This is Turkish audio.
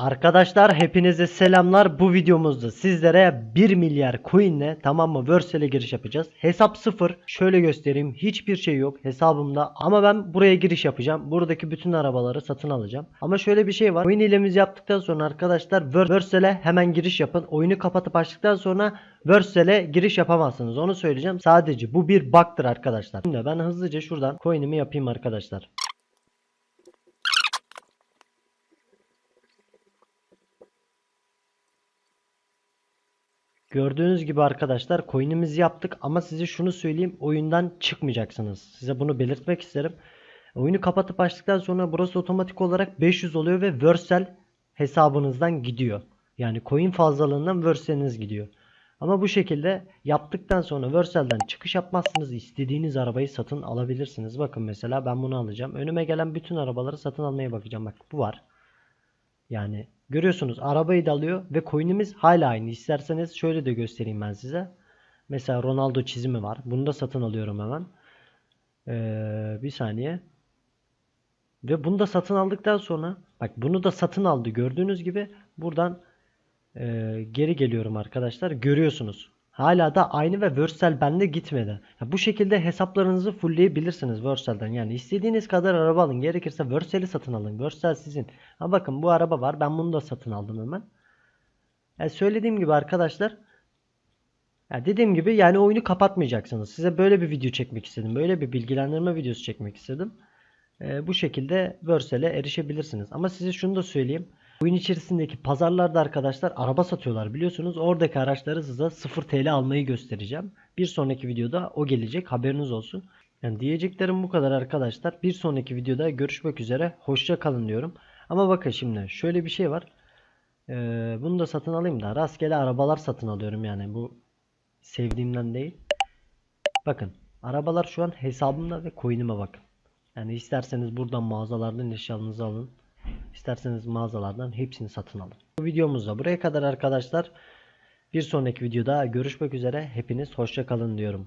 Arkadaşlar hepinize selamlar. Bu videomuzda sizlere 1 milyar coinle tamam mı Versel'e giriş yapacağız. Hesap sıfır. Şöyle göstereyim. Hiçbir şey yok hesabımda. Ama ben buraya giriş yapacağım. Buradaki bütün arabaları satın alacağım. Ama şöyle bir şey var. Oyun ilemizi yaptıktan sonra arkadaşlar Ver- Versel'e hemen giriş yapın. Oyunu kapatıp açtıktan sonra Versel'e giriş yapamazsınız. Onu söyleyeceğim. Sadece bu bir bug'tır arkadaşlar. Şimdi ben hızlıca şuradan coin'imi yapayım arkadaşlar. Gördüğünüz gibi arkadaşlar coin'imizi yaptık ama size şunu söyleyeyim oyundan çıkmayacaksınız. Size bunu belirtmek isterim. Oyunu kapatıp açtıktan sonra burası otomatik olarak 500 oluyor ve Versel hesabınızdan gidiyor. Yani coin fazlalığından Versel'iniz gidiyor. Ama bu şekilde yaptıktan sonra Versel'den çıkış yapmazsınız. istediğiniz arabayı satın alabilirsiniz. Bakın mesela ben bunu alacağım. Önüme gelen bütün arabaları satın almaya bakacağım. Bak bu var. Yani görüyorsunuz arabayı da alıyor ve coin'imiz hala aynı. İsterseniz şöyle de göstereyim ben size. Mesela Ronaldo çizimi var. Bunu da satın alıyorum hemen. Ee, bir saniye. Ve bunu da satın aldıktan sonra bak bunu da satın aldı. Gördüğünüz gibi buradan ee, geri geliyorum arkadaşlar. Görüyorsunuz. Hala da aynı ve Versel bende gitmedi. Ya bu şekilde hesaplarınızı fullleyebilirsiniz Versel'den. Yani istediğiniz kadar araba alın. Gerekirse Versel'i satın alın. Versel sizin. Ha bakın bu araba var. Ben bunu da satın aldım hemen. Yani söylediğim gibi arkadaşlar ya dediğim gibi yani oyunu kapatmayacaksınız. Size böyle bir video çekmek istedim. Böyle bir bilgilendirme videosu çekmek istedim. Ee, bu şekilde Versel'e erişebilirsiniz. Ama size şunu da söyleyeyim. Oyun içerisindeki pazarlarda arkadaşlar araba satıyorlar biliyorsunuz. Oradaki araçları size 0 TL almayı göstereceğim. Bir sonraki videoda o gelecek haberiniz olsun. Yani diyeceklerim bu kadar arkadaşlar. Bir sonraki videoda görüşmek üzere. Hoşça kalın diyorum. Ama bakın şimdi şöyle bir şey var. Ee, bunu da satın alayım da rastgele arabalar satın alıyorum yani bu sevdiğimden değil. Bakın arabalar şu an hesabımda ve coin'ime bakın. Yani isterseniz buradan mağazalardan eşyalarınızı alın. İsterseniz mağazalardan hepsini satın alın. Bu videomuz da buraya kadar arkadaşlar. Bir sonraki videoda görüşmek üzere. Hepiniz hoşça kalın diyorum.